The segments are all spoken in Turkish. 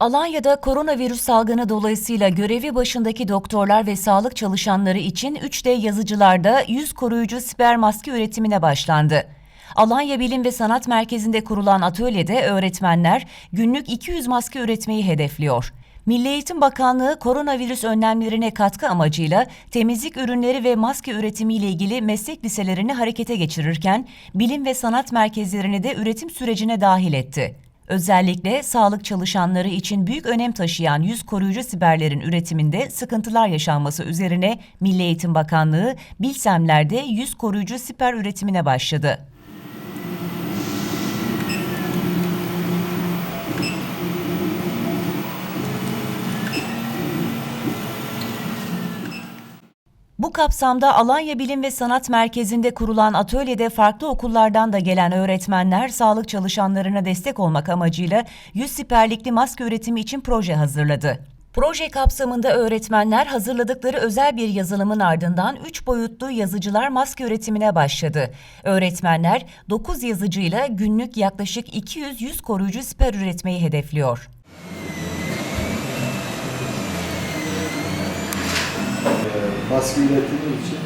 Alanya'da koronavirüs salgını dolayısıyla görevi başındaki doktorlar ve sağlık çalışanları için 3D yazıcılarda yüz koruyucu siper maske üretimine başlandı. Alanya Bilim ve Sanat Merkezi'nde kurulan atölyede öğretmenler günlük 200 maske üretmeyi hedefliyor. Milli Eğitim Bakanlığı koronavirüs önlemlerine katkı amacıyla temizlik ürünleri ve maske üretimiyle ilgili meslek liselerini harekete geçirirken bilim ve sanat merkezlerini de üretim sürecine dahil etti. Özellikle sağlık çalışanları için büyük önem taşıyan yüz koruyucu siberlerin üretiminde sıkıntılar yaşanması üzerine Milli Eğitim Bakanlığı Bilsemler'de yüz koruyucu siper üretimine başladı. Bu kapsamda Alanya Bilim ve Sanat Merkezi'nde kurulan atölyede farklı okullardan da gelen öğretmenler sağlık çalışanlarına destek olmak amacıyla 100 siperlikli maske üretimi için proje hazırladı. Proje kapsamında öğretmenler hazırladıkları özel bir yazılımın ardından 3 boyutlu yazıcılar maske üretimine başladı. Öğretmenler 9 yazıcıyla günlük yaklaşık 200 yüz koruyucu siper üretmeyi hedefliyor. Maske üretimi için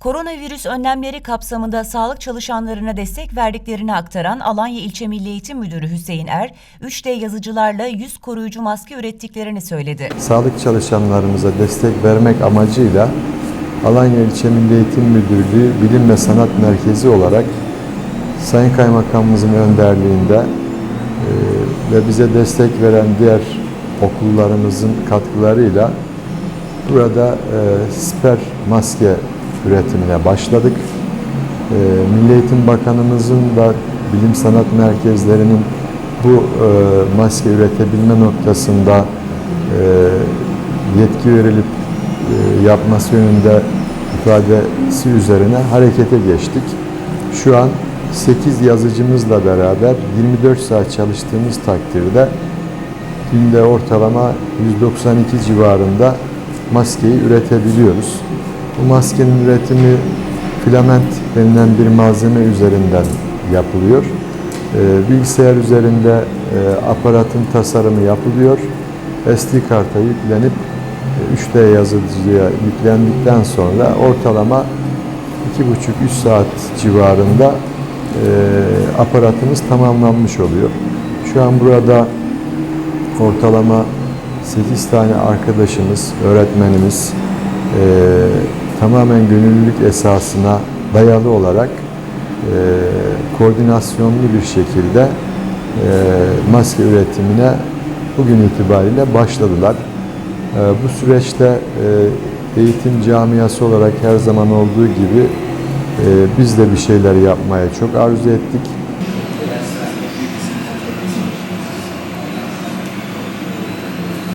Koronavirüs önlemleri kapsamında sağlık çalışanlarına destek verdiklerini aktaran Alanya İlçe Milli Eğitim Müdürü Hüseyin Er, 3D yazıcılarla yüz koruyucu maske ürettiklerini söyledi. sağlık çalışanlarımıza destek vermek amacıyla Alanya İlçe Milli Eğitim Müdürlüğü Bilim ve Sanat Merkezi olarak Sayın Kaymakamımızın önderliğinde e, ve bize destek veren diğer okullarımızın katkılarıyla burada e, siper maske üretimine başladık. E, Milli Eğitim Bakanımızın da bilim sanat merkezlerinin bu e, maske üretebilme noktasında e, yetki verilip e, yapması yönünde ifadesi üzerine harekete geçtik. Şu an 8 yazıcımızla beraber 24 saat çalıştığımız takdirde günde ortalama 192 civarında maskeyi üretebiliyoruz. Bu maskenin üretimi filament denilen bir malzeme üzerinden yapılıyor. Ee, Bilgisayar üzerinde e, aparatın tasarımı yapılıyor. SD karta yüklenip e, 3D yazıcıya yüklendikten sonra ortalama 2,5-3 saat civarında e, aparatımız tamamlanmış oluyor. Şu an burada ortalama 8 tane arkadaşımız, öğretmenimiz e, tamamen gönüllülük esasına dayalı olarak e, koordinasyonlu bir şekilde e, maske üretimine bugün itibariyle başladılar. E, bu süreçte e, eğitim camiası olarak her zaman olduğu gibi e, biz de bir şeyler yapmaya çok arzu ettik.